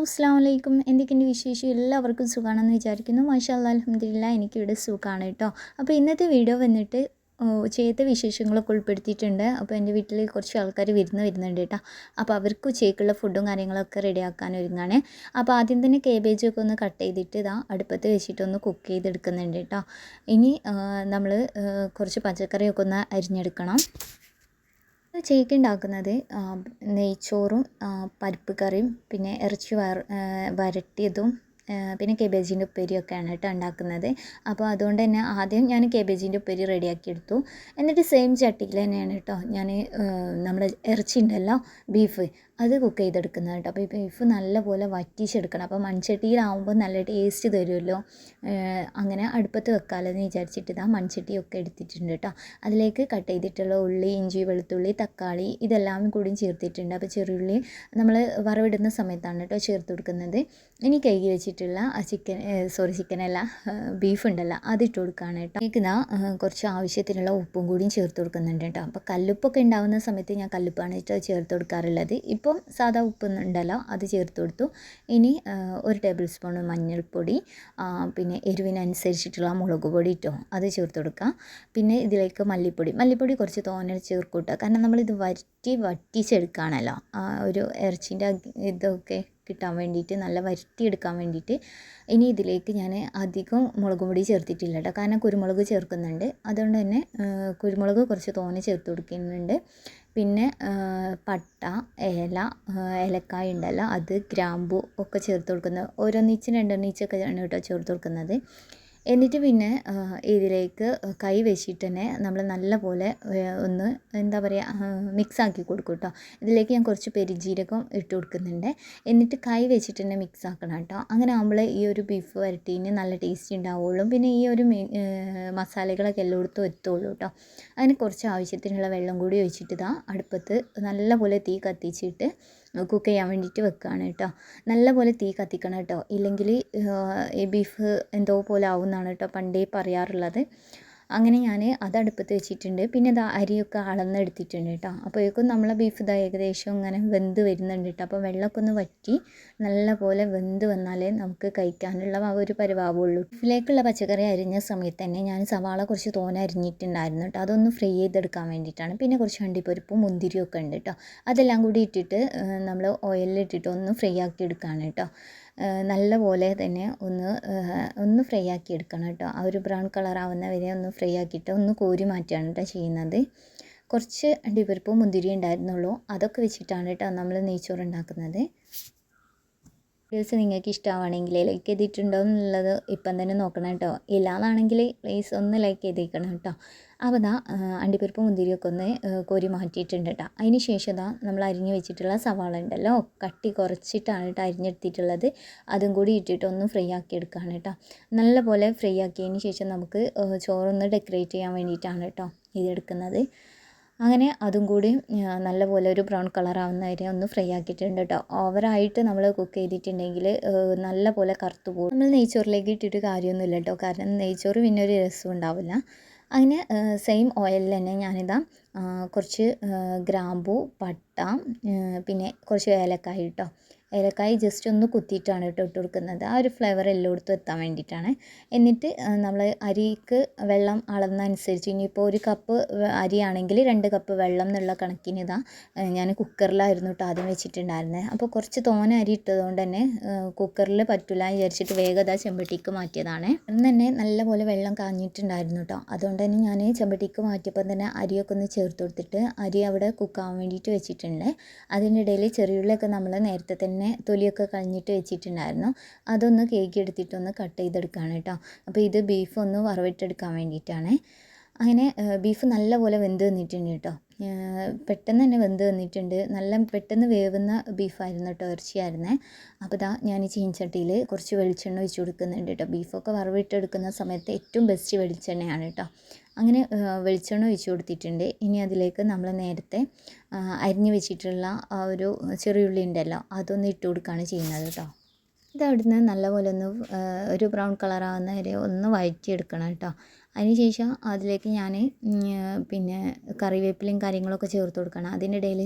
അസ്സാം വലൈക്കും എന്തൊക്കെയുണ്ട് വിശേഷം? എല്ലാവർക്കും സുഖമാണെന്ന് വിചാരിക്കുന്നു. മാഷാ അല്ലാ അലഹമില്ല എനിക്കിവിടെ സുഖമാണ് കേട്ടോ. അപ്പോൾ ഇന്നത്തെ വീഡിയോ വന്നിട്ട് ഉച്ചയത്തെ ചെയ്ത വിശേഷങ്ങളൊക്കെ ഉൾപ്പെടുത്തിയിട്ടുണ്ട്. അപ്പോൾ എന്റെ വീട്ടിൽ കുറച്ച് ആൾക്കാർ വിരുന്ന് വരുന്നുണ്ട് കേട്ടോ. അപ്പോൾ അവർക്ക് ഉച്ചയ്ക്കുള്ള ഫുഡും കാര്യങ്ങളൊക്കെ റെഡിയാക്കാൻ ഒരുങ്ങാണ്. അപ്പോൾ ആദ്യം തന്നെ കേബേജൊക്കെ ഒന്ന് കട്ട് ചെയ്തിട്ട് ഇതാ അടുപ്പത്ത് വെച്ചിട്ടൊന്ന് കുക്ക് ചെയ്തെടുക്കുന്നുണ്ട് കേട്ടോ. ഇനി നമ്മൾ കുറച്ച് പച്ചക്കറിയൊക്കെ ഒന്ന് അരിഞ്ഞെടുക്കണം. ചേക്ക് ഉണ്ടാക്കുന്നത് നെയ്ച്ചോറും പരിപ്പ് കറിയും പിന്നെ ഇറച്ചി വര വരട്ടിയതും പിന്നെ കേബേജിന്റെ ഉപ്പേരിയൊക്കെയാണ് കേട്ടോ ഉണ്ടാക്കുന്നത് അപ്പോൾ അതുകൊണ്ട് തന്നെ ആദ്യം ഞാൻ കേബേജിന്റെ ഉപ്പേരി റെഡിയാക്കി എടുത്തു. എന്നിട്ട് സെയിം ചട്ടിയിൽ തന്നെയാണ് കേട്ടോ ഞാൻ നമ്മുടെ ഇറച്ചി ഉണ്ടല്ലോ ബീഫ് അത് കുക്ക് ചെയ്തെടുക്കുന്നത് കേട്ടോ. അപ്പോൾ ഈ ബീഫ് നല്ലപോലെ വറ്റിച്ചെടുക്കണം. അപ്പോൾ മൺചട്ടിയിലാവുമ്പോൾ നല്ല ടേസ്റ്റ് തരുമല്ലോ. അങ്ങനെ അടുപ്പത്ത് വെക്കാമല്ലോ എന്ന് വിചാരിച്ചിട്ട് ഇതാ മൺചട്ടിയൊക്കെ എടുത്തിട്ടുണ്ട് കേട്ടോ. അതിലേക്ക് കട്ട് ചെയ്തിട്ടുള്ള ഉള്ളി ഇഞ്ചി വെളുത്തുള്ളി തക്കാളി ഇതെല്ലാം കൂടി ചേർത്തിട്ടുണ്ട്. അപ്പോൾ ചെറിയുള്ളി നമ്മൾ വറവിടുന്ന സമയത്താണ് കേട്ടോ ചേർത്ത് കൊടുക്കുന്നത്. ഇനി കഴുകി വെച്ചിട്ടുള്ള ആ ചിക്കൻ സോറി ചിക്കനല്ല ബീഫ് ഉണ്ടല്ലോ അതിട്ട് കൊടുക്കുകയാണ് കേട്ടോ. ഇതാ കുറച്ച് ആവശ്യത്തിനുള്ള ഉപ്പും കൂടിയും ചേർത്ത് കൊടുക്കുന്നുണ്ട് കേട്ടോ. അപ്പോൾ കല്ലുപ്പൊക്കെ ഉണ്ടാവുന്ന സമയത്ത് ഞാൻ കല്ലുപ്പാണ് കേട്ടോ ചേർത്ത് കൊടുക്കാറുള്ളത്. ഇപ്പം സാധാ ഉപ്പ് ഉണ്ടല്ലോ അത് ചേർത്ത് കൊടുത്തു. ഇനി ഒരു ടേബിൾ സ്പൂൺ മഞ്ഞൾപ്പൊടി പിന്നെ എരിവിനനുസരിച്ചിട്ടുള്ള മുളക് പൊടി ഇട്ടോ അത് ചേർത്ത് കൊടുക്കുക. പിന്നെ ഇതിലേക്ക് മല്ലിപ്പൊടി മല്ലിപ്പൊടി കുറച്ച് തോനെ ചേർക്കൂട്ടോ കേട്ടോ കാരണം നമ്മളിത് വറ്റി വറ്റിച്ചെടുക്കുകയാണല്ലോ. ഒരു ഇറച്ചിന്റെ ഇതൊക്കെ കിട്ടാൻ വേണ്ടിയിട്ട് നല്ല വരട്ടിയെടുക്കാൻ വേണ്ടിയിട്ട്. ഇനി ഇതിലേക്ക് ഞാൻ അധികം മുളക് പൊടി ചേർത്തിട്ടില്ല കേട്ടോ കാരണം കുരുമുളക് ചേർക്കുന്നുണ്ട്. അതുകൊണ്ട് തന്നെ കുരുമുളക് കുറച്ച് തോനെ ചേർത്ത് കൊടുക്കുന്നുണ്ട്. പിന്നെ പട്ട ഏല ഏലക്കായ ഉണ്ടല്ലോ അത് ഗ്രാമ്പു ഒക്കെ ചേർത്ത് കൊടുക്കുന്നത്. ഓരോന്നിച്ച് രണ്ടെണ്ണീച്ചൊക്കെ ആണ് കേട്ടോ ചേർത്ത് കൊടുക്കുന്നത്. എന്നിട്ട് പിന്നെ ഇതിലേക്ക് കൈ വെച്ചിട്ട് തന്നെ നമ്മൾ നല്ലപോലെ പോലെ ഒന്ന് എന്താ പറയുക മിക്സ് ആക്കി കൊടുക്കും കേട്ടോ ഇതിലേക്ക് ഞാൻ കുറച്ച് പെരിജീരകം ഇട്ട് കൊടുക്കുന്നുണ്ട്. എന്നിട്ട് കൈ വെച്ചിട്ട് തന്നെ മിക്സ് ആക്കണം കേട്ടോ അങ്ങനെ ആകുമ്പോൾ ഈ ഒരു ബീഫ് വരട്ടീന് നല്ല ടേസ്റ്റ് ഉണ്ടാവുള്ളൂ പിന്നെ ഈ ഒരു മസാലകളൊക്കെ എല്ലാം എല്ലായിടത്തും എത്തുള്ളൂ കേട്ടോ അതിന് കുറച്ച് ആവശ്യത്തിനുള്ള വെള്ളം കൂടി ഒഴിച്ചിട്ട് ഇതാ അടുപ്പത്ത് നല്ലപോലെ തീ കത്തിച്ചിട്ട് കുക്ക് ചെയ്യാൻ വേണ്ടിയിട്ട് വെക്കുകയാണ് കേട്ടോ. നല്ലപോലെ തീ കത്തിക്കണം കേട്ടോ. ഇല്ലെങ്കിൽ ഈ ബീഫ് എന്തോ പോലെ ആവും എന്നാണ് കേട്ടോ പണ്ടേ പറയാറുള്ളത്. അങ്ങനെ ഞാൻ അത് അടുപ്പത്ത് വെച്ചിട്ടുണ്ട്. പിന്നെ ഇതാ അരിയൊക്കെ അളന്നെടുത്തിട്ടുണ്ട് കേട്ടോ അപ്പോഴേക്കും നമ്മളെ ബീഫ് ഇതാ ഏകദേശം ഇങ്ങനെ വെന്ത് വരുന്നുണ്ട് കേട്ടോ അപ്പോൾ വെള്ളമൊക്കെ ഒന്ന് വറ്റി നല്ല പോലെ വെന്ത് വന്നാലേ നമുക്ക് കഴിക്കാനുള്ള ആ ഒരു പരിവാവുള്ളൂ. ബീഫിലേക്കുള്ള പച്ചക്കറി അരിഞ്ഞ സമയത്ത് തന്നെ ഞാൻ സവാള കുറച്ച് തോന അരിഞ്ഞിട്ടുണ്ടായിരുന്നു കേട്ടോ അതൊന്ന് ഫ്രൈ ചെയ്തെടുക്കാൻ വേണ്ടിയിട്ടാണ് പിന്നെ കുറച്ച് അണ്ടിപ്പരിപ്പും മുന്തിരിയൊക്കെ ഉണ്ട് കേട്ടോ അതെല്ലാം കൂടി ഇട്ടിട്ട് നമ്മൾ ഓയിലിട്ടിട്ട് ഒന്ന് ഫ്രൈ ആക്കി എടുക്കുകയാണ് കേട്ടോ ഏഹ് നല്ല പോലെ തന്നെ ഒന്ന് ഒന്ന് ഫ്രൈ ആക്കി എടുക്കണം കേട്ടോ. ആ ഒരു ബ്രൗൺ കളർ ആവുന്ന വരെ ഒന്ന് ഫ്രൈ ആക്കിയിട്ട് ഒന്ന് കോരി മാറ്റുകയാണ് കേട്ടോ ചെയ്യുന്നത്. കുറച്ച് അണ്ടിപ്പരിപ്പും മുന്തിരി ഉണ്ടായിരുന്നുള്ളൂ. അതൊക്കെ വെച്ചിട്ടാണ് കേട്ടോ നമ്മൾ നെയ്ച്ചോറ് ഉണ്ടാക്കുന്നത്. വീഡിയോസ് നിങ്ങൾക്ക് ഇഷ്ടമാണെങ്കിൽ ലൈക്ക് ചെയ്തിട്ടുണ്ടോ എന്നുള്ളത് ഇപ്പം തന്നെ നോക്കണം കേട്ടോ. ഇല്ലാന്നാണെങ്കിൽ പ്ലീസ് ഒന്ന് ലൈക്ക് ചെയ്തേക്കണം കേട്ടോ. അപ്പോൾ ആ, അണ്ടിപ്പരിപ്പ് മുന്തിരിയൊക്കെ ഒന്ന് കോരി മാറ്റിയിട്ടുണ്ട് കേട്ടോ അതിന് ശേഷം ദാ നമ്മൾ അരിഞ്ഞ് വെച്ചിട്ടുള്ള സവാള ഉണ്ടല്ലോ കട്ടി കുറച്ചിട്ടാണ് കേട്ടോ അരിഞ്ഞെടുത്തിട്ടുള്ളത്. അതും കൂടി ഇട്ടിട്ട് ഒന്ന് ഫ്രൈ ആക്കി എടുക്കുകയാണ് കേട്ടോ നല്ലപോലെ ഫ്രൈ ആക്കിയതിന് ശേഷം നമുക്ക് ചോറൊന്ന് ഡെക്കറേറ്റ് ചെയ്യാൻ വേണ്ടിയിട്ടാണ് കേട്ടോ ഇതെടുക്കുന്നത്. അങ്ങനെ അതും കൂടി നല്ല നല്ലപോലെ ഒരു ബ്രൗൺ കളർ ആവുന്ന വരെ ഒന്ന് ഫ്രൈ ആക്കിയിട്ടുണ്ട് കേട്ടോ ഓവറായിട്ട് നമ്മൾ കുക്ക് ചെയ്തിട്ടുണ്ടെങ്കിൽ നല്ലപോലെ കറുത്തു പോകും. നമ്മൾ നെയ്ച്ചോറിലേക്ക് ഇട്ടിട്ട് കാര്യമൊന്നുമില്ല കേട്ടോ കാരണം നെയ്ച്ചോറ് പിന്നെ ഒരു രസം ഉണ്ടാവില്ല. അങ്ങനെ സെയിം ഓയിലിൽ തന്നെ ഞാനിതാ കുറച്ച് ഗ്രാമ്പൂ പട്ട പിന്നെ കുറച്ച് ഏലക്കായ കേട്ടോ ഏലക്കായ ജസ്റ്റ് ഒന്ന് കുത്തിയിട്ടാണ് കേട്ടോ ഇട്ട് കൊടുക്കുന്നത്. ആ ഒരു ഫ്ലേവർ എല്ലായിടത്തും എത്താൻ വേണ്ടിയിട്ടാണ്. എന്നിട്ട് നമ്മൾ അരിക്ക് വെള്ളം അളന്നനുസരിച്ച് ഇനിയിപ്പോൾ ഒരു കപ്പ് അരിയാണെങ്കിൽ രണ്ട് കപ്പ് വെള്ളം എന്നുള്ള കണക്കിന് ഇതാ ഞാൻ കുക്കറിലായിരുന്നു കേട്ടോ ആദ്യം വെച്ചിട്ടുണ്ടായിരുന്നത് അപ്പോൾ കുറച്ച് തോന അരി ഇട്ടതുകൊണ്ട് തന്നെ കുക്കറിൽ പറ്റില്ല വിചാരിച്ചിട്ട് വേഗം ഇതാ ചെമ്പട്ടിക്ക് മാറ്റിയതാണ്. അന്ന് തന്നെ നല്ലപോലെ വെള്ളം കാഞ്ഞിട്ടുണ്ടായിരുന്നു കേട്ടോ അതുകൊണ്ട് തന്നെ ഞാൻ ചെമ്പട്ടിക്ക് മാറ്റിയപ്പോൾ തന്നെ അരിയൊക്കെ ഒന്ന് ചേർത്ത് കൊടുത്തിട്ട് അരി അവിടെ കുക്കാവാൻ വേണ്ടിയിട്ട് വെച്ചിട്ടുണ്ട്. അതിന്റെ ഇടയിൽ ചെറിയുള്ളിയൊക്കെ നമ്മൾ നേരത്തെ തന്നെ തൊലിയൊക്കെ കളഞ്ഞിട്ട് വെച്ചിട്ടുണ്ടായിരുന്നു. അതൊന്ന് കേക്ക് എടുത്തിട്ടൊന്ന് കട്ട് ചെയ്തെടുക്കുകയാണ് കേട്ടോ. അപ്പോൾ ഇത് ബീഫ് ഒന്ന് വറവിട്ടെടുക്കാൻ വേണ്ടിയിട്ടാണ്. അങ്ങനെ ബീഫ് നല്ലപോലെ വെന്ത് നിന്നിട്ടുണ്ട് കേട്ടോ. പെട്ടെന്ന് തന്നെ വെന്ത് വന്നിട്ടുണ്ട്. നല്ല പെട്ടെന്ന് വേവുന്ന ബീഫായിരുന്നു കേട്ടോ ഇറച്ചിയായിരുന്നേ. അപ്പോൾ ഇതാ ഞാൻ ഈ ചീൻചട്ടിയിൽ കുറച്ച് വെളിച്ചെണ്ണ ഒഴിച്ച് കൊടുക്കുന്നുണ്ട് കേട്ടോ ബീഫൊക്കെ വറവിട്ടെടുക്കുന്ന സമയത്ത് ഏറ്റവും ബെസ്റ്റ് വെളിച്ചെണ്ണയാണ് കേട്ടോ അങ്ങനെ വെളിച്ചെണ്ണ ഒഴിച്ച് കൊടുത്തിട്ടുണ്ട്. ഇനി അതിലേക്ക് നമ്മൾ നേരത്തെ അരിഞ്ഞു വെച്ചിട്ടുള്ള ആ ഒരു ചെറിയുള്ളി ഉണ്ടല്ലോ അതൊന്ന് ഇട്ട് കൊടുക്കുകയാണ് ചെയ്യുന്നത് കേട്ടോ ഇത് അവിടുന്ന് നല്ലപോലെ ഒന്ന് ഒരു ബ്രൗൺ കളറാവുന്ന വരെ ഒന്ന് വഴറ്റിയെടുക്കണം കേട്ടോ അതിനുശേഷം അതിലേക്ക് ഞാൻ പിന്നെ കറിവേപ്പിലയും കാര്യങ്ങളൊക്കെ ചേർത്ത് കൊടുക്കണം. അതിനിടയിൽ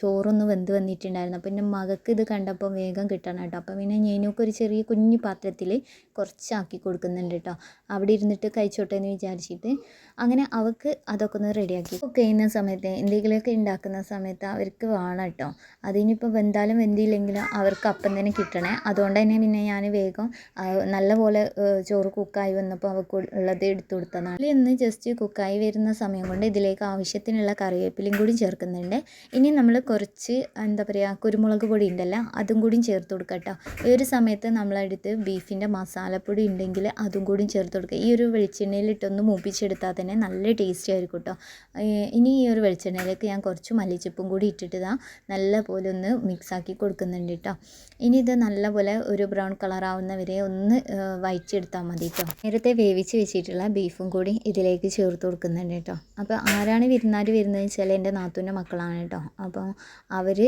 ചോറൊന്ന് വെന്ത് വന്നിട്ടുണ്ടായിരുന്നു. അപ്പോൾ എന്റെ മകൾക്ക് ഇത് കണ്ടപ്പോൾ വേഗം കിട്ടണം കേട്ടോ. അപ്പോൾ പിന്നെ ഞാനൊക്കെ ഒരു ചെറിയ കുഞ്ഞു പാത്രത്തിൽ കുറച്ചാക്കി കൊടുക്കുന്നുണ്ട് കേട്ടോ. അവിടെ ഇരുന്നിട്ട് കഴിച്ചോട്ടെ എന്ന് വിചാരിച്ചിട്ട് അങ്ങനെ അവൾക്ക് അതൊക്കെ ഒന്ന് റെഡിയാക്കി കുക്ക് ചെയ്യുന്ന സമയത്ത് എന്തെങ്കിലുമൊക്കെ ഉണ്ടാക്കുന്ന സമയത്ത് അവർക്ക് വേണം കേട്ടോ അതിനിപ്പോൾ വെന്താലും വെന്തില്ലെങ്കിലും അവർക്ക് അപ്പം തന്നെ കിട്ടണേ. അതുകൊണ്ട് തന്നെ പിന്നെ ഞാൻ വേഗം നല്ലപോലെ ചോറ് കുക്കായി വന്നപ്പോൾ അവൾക്ക് ഉള്ളത് എടുത്തു കൊടുത്തതാണ്. ഇന്ന് ജസ്റ്റ് കുക്കായി വരുന്ന സമയം കൊണ്ട് ഇതിലേക്ക് ആവശ്യത്തിനുള്ള കറിവേപ്പിലയും കൂടി ചേർക്കുന്നുണ്ട്. ഇനി നമ്മൾ കുറച്ച് എന്താ പറയുക കുരുമുളക് പൊടി ഉണ്ടല്ലോ അതും കൂടി ചേർത്ത് കൊടുക്കുക കേട്ടോ ഈ ഒരു സമയത്ത് നമ്മളടുത്ത് ബീഫിന്റെ മസാലപ്പൊടി ഉണ്ടെങ്കിൽ അതും കൂടി ചേർത്ത് കൊടുക്കുക ഈ ഒരു വെളിച്ചെണ്ണയിലിട്ടൊന്ന് മൂപ്പിച്ചെടുത്താൽ തന്നെ നല്ല ടേസ്റ്റി ആയിരിക്കും കേട്ടോ ഇനി ഈ ഒരു വെളിച്ചെണ്ണയിലേക്ക് ഞാൻ കുറച്ച് മല്ലിച്ചപ്പും കൂടി ഇട്ടിട്ട് ഇതാ നല്ല പോലെ ഒന്ന് മിക്സാക്കി കൊടുക്കുന്നുണ്ട് കേട്ടോ ഇനി ഇത് നല്ല പോലെ ഒരു ബ്രൗൺ കളർ ആവുന്നവരെ ഒന്ന് വയറ്റിയെടുത്താൽ മതി കേട്ടോ നേരത്തെ വേവിച്ച് വെച്ചിട്ടുള്ള ബീഫും കൂടി ഇതിലേക്ക് ചേർത്ത് കൊടുക്കുന്നുണ്ട് കേട്ടോ അപ്പോൾ ആരാണ് വിരുന്നാർ വരുന്നത് വെച്ചാൽ എന്റെ നാത്തൂന്റെ മക്കളാണ് കേട്ടോ അപ്പോൾ അവർ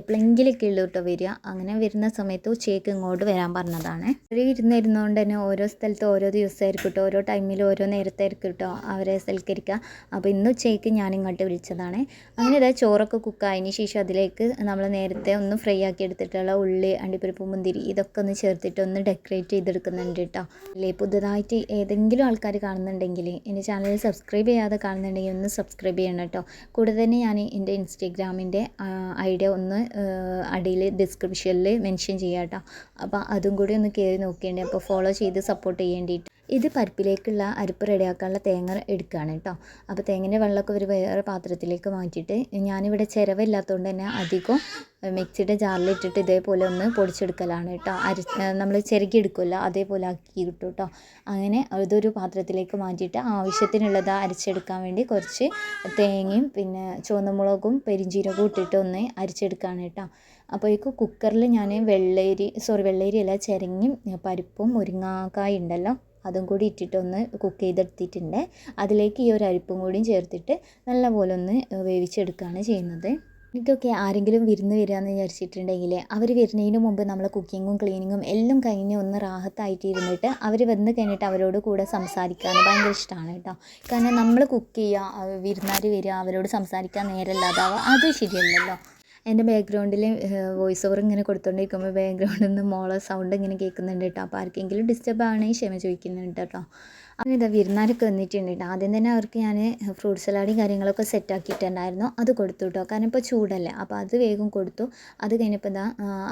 എപ്പോഴെങ്കിലൊക്കെ ഉള്ളൂ കേട്ടോ വരിക. അങ്ങനെ വരുന്ന സമയത്ത് ഉച്ചയ്ക്ക് ഇങ്ങോട്ട് വരാൻ പറഞ്ഞതാണ്. അവർ ഇരുന്നിരുന്നതുകൊണ്ട് തന്നെ ഓരോ സ്ഥലത്ത് ഓരോ ദിവസമായിരിക്കും കേട്ടോ ഓരോ ടൈമിൽ ഓരോ നേരത്തായിരിക്കും കേട്ടോ അവരെ സൽക്കരിക്കുക. അപ്പോൾ ഇന്ന് ഉച്ചയ്ക്ക് ഞാൻ ഇങ്ങോട്ട് വിളിച്ചതാണ്. അങ്ങനെ ഇതാ ചോറൊക്കെ കുക്കായതിന് ശേഷം അതിലേക്ക് നമ്മൾ നേരത്തെ ഒന്ന് ഫ്രൈ ആക്കി എടുത്തിട്ടുള്ള ഉള്ളി അണ്ടിപ്പരിപ്പ് മുന്തിരി ഇതൊക്കെ ഒന്ന് ചേർത്തിട്ട് ഒന്ന് ഡെക്കറേറ്റ് ചെയ്തെടുക്കുന്നുണ്ട് കേട്ടോ അല്ലേ? പുതുതായിട്ട് ഏതെങ്കിലും ആൾക്കാർ കാണുന്നുണ്ടെങ്കിൽ എന്റെ ചാനൽ സബ്സ്ക്രൈബ് ചെയ്യാതെ കാണുന്നുണ്ടെങ്കിൽ ഒന്ന് സബ്സ്ക്രൈബ് ചെയ്യണം കേട്ടോ കൂടെ തന്നെ ഞാൻ എന്റെ ഇൻസ്റ്റഗ്രാമിന്റെ ഐഡിയ ഒന്ന് അടിയിൽ ഡിസ്ക്രിപ്ഷനിൽ മെൻഷൻ ചെയ്യാം കേട്ടോ അപ്പോൾ അതും കൂടി ഒന്ന് കയറി നോക്കേണ്ടി അപ്പോൾ ഫോളോ ചെയ്ത് സപ്പോർട്ട് ചെയ്യേണ്ടിയിട്ട് ഇത് പരിപ്പിലേക്കുള്ള അരിപ്പ് റെഡിയാക്കാനുള്ള തേങ്ങ എടുക്കുകയാണ് കേട്ടോ. അപ്പോൾ തേങ്ങേന്റെ വെള്ളമൊക്കെ ഒരു വേറെ പാത്രത്തിലേക്ക് മാറ്റിയിട്ട് ഞാനിവിടെ ചിരവില്ലാത്തതുകൊണ്ട് തന്നെ അധികം മിക്സിയുടെ ജാറിലിട്ടിട്ട് ഇതേപോലെ ഒന്ന് പൊടിച്ചെടുക്കലാണ് കേട്ടോ. അരി നമ്മൾ ചിരകി എടുക്കുമല്ലോ അതേപോലെ ആക്കി കിട്ടും കേട്ടോ. അങ്ങനെ ഇതൊരു പാത്രത്തിലേക്ക് മാറ്റിയിട്ട് ആവശ്യത്തിനുള്ളത് അരച്ചെടുക്കാൻ വേണ്ടി കുറച്ച് തേങ്ങയും പിന്നെ ചുവന്നമുളകും പെരിഞ്ചീരകവും ഇട്ടിട്ട് ഒന്ന് അരച്ചെടുക്കുകയാണ് കേട്ടോ. അപ്പോഴേക്കും കുക്കറിൽ ഞാൻ വെള്ളേരി സോറി വെള്ളേരി അല്ല ചിരങ്ങയും പരിപ്പും മുരിങ്ങാക്കായ ഉണ്ടല്ലോ അതും കൂടി ഇട്ടിട്ടൊന്ന് കുക്ക് ചെയ്തെടുത്തിട്ടുണ്ട്. അതിലേക്ക് ഈ ഒരു അരിപ്പും കൂടിയും ചേർത്തിട്ട് നല്ലപോലെ ഒന്ന് വേവിച്ചെടുക്കുകയാണ് ചെയ്യുന്നത്. എനിക്കൊക്കെ ആരെങ്കിലും വിരുന്ന് വരികയെന്ന് വിചാരിച്ചിട്ടുണ്ടെങ്കിൽ അവർ വരുന്നതിന് മുമ്പ് നമ്മൾ കുക്കിങ്ങും ക്ലീനിങ്ങും എല്ലാം കഴിഞ്ഞ് ഒന്ന് റാഹത്തായിട്ട് ഇരുന്നിട്ട് അവർ വന്ന് കഴിഞ്ഞിട്ട് അവരോട് കൂടെ സംസാരിക്കാൻ ഭയങ്കര ഇഷ്ടമാണ് കേട്ടോ. കാരണം നമ്മൾ കുക്ക് ചെയ്യുക വിരുന്നാർ വരിക അവരോട് സംസാരിക്കാൻ നേരമില്ലാതാവുക അത് ശരിയല്ലല്ലോ. എന്റെ ബാക്ക്ഗ്രൗണ്ടിൽ വോയിസ് ഓവർ ഇങ്ങനെ കൊടുത്തുകൊണ്ടിരിക്കുമ്പോൾ ബാക്ക്ഗ്രൗണ്ടിൽ നിന്ന് മോളെ സൗണ്ട് ഇങ്ങനെ കേൾക്കുന്നുണ്ട് കേട്ടോ അപ്പോൾ ആർക്കെങ്കിലും ഡിസ്റ്റർബ് ആണെങ്കിൽ ക്ഷമ ചോദിക്കുന്നുണ്ട് കേട്ടോ അങ്ങനെ ഇതാ വിരുന്നാരൊക്കെ വന്നിട്ടുണ്ട് കേട്ടോ ആദ്യം തന്നെ അവർക്ക് ഞാൻ ഫ്രൂട്ട് സലാഡും കാര്യങ്ങളൊക്കെ സെറ്റ് ആക്കിയിട്ടുണ്ടായിരുന്നു. അത് കൊടുത്തു കേട്ടോ കാരണം ഇപ്പോൾ ചൂടല്ലേ. അപ്പോൾ അത് വേഗം കൊടുത്തു. അത് കഴിഞ്ഞപ്പോൾ ഇതാ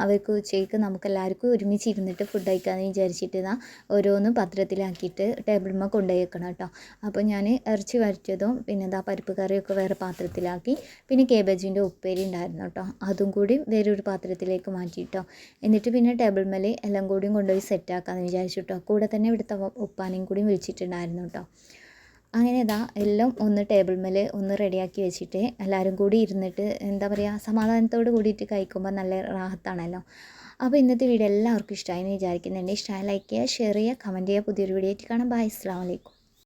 അവർക്ക് ഉച്ചയ്ക്ക് നമുക്ക് എല്ലാവർക്കും ഒരുമിച്ച് ഇരുന്നിട്ട് ഫുഡ് കഴിക്കാമെന്ന് വിചാരിച്ചിട്ട് ഇതാ ഓരോന്നും പത്രത്തിലാക്കിയിട്ട് ടേബിളിന്മേൽ കൊണ്ടുപോയി വെക്കണം കേട്ടോ അപ്പോൾ ഞാൻ ഇറച്ചി വരച്ചതും പിന്നെ ഇതാ പരിപ്പ് കറിയൊക്കെ വേറെ പാത്രത്തിലാക്കി. പിന്നെ കേബേജിന്റെ ഉപ്പേരി ഉണ്ടായിരുന്നു കേട്ടോ അതും കൂടി വേറൊരു പാത്രത്തിലേക്ക് മാറ്റി കേട്ടോ എന്നിട്ട് പിന്നെ ടേബിൾ മേലെ എല്ലാം കൂടിയും കൊണ്ടുപോയി സെറ്റ് ആക്കാമെന്ന് വിചാരിച്ചു കേട്ടോ കൂടെ തന്നെ ഇവിടുത്തെ ഉപ്പാനെയും കൂടി വിളിച്ചിട്ടുണ്ടായിരുന്നു കേട്ടോ അങ്ങനെ ഇതാ എല്ലാം ഒന്ന് ടേബിൾ മേൽ ഒന്ന് റെഡിയാക്കി വെച്ചിട്ട് എല്ലാവരും കൂടി ഇരുന്നിട്ട് എന്താ പറയുക സമാധാനത്തോട് കൂടിയിട്ട് കഴിക്കുമ്പോൾ നല്ല റാഹത്താണല്ലോ. അപ്പോൾ ഇന്നത്തെ വീഡിയോ എല്ലാവർക്കും ഇഷ്ടമായി എന്ന് വിചാരിക്കുന്നുണ്ട്. ഇഷ്ടമായി ലൈക്ക് ചെയ്യുക ഷെയർ ചെയ്യുക കമന്റ് ചെയ്യുക. പുതിയൊരു വീഡിയോ ആയിട്ട് കാണാം. ബൈ അസ്സാം വലൈക്കും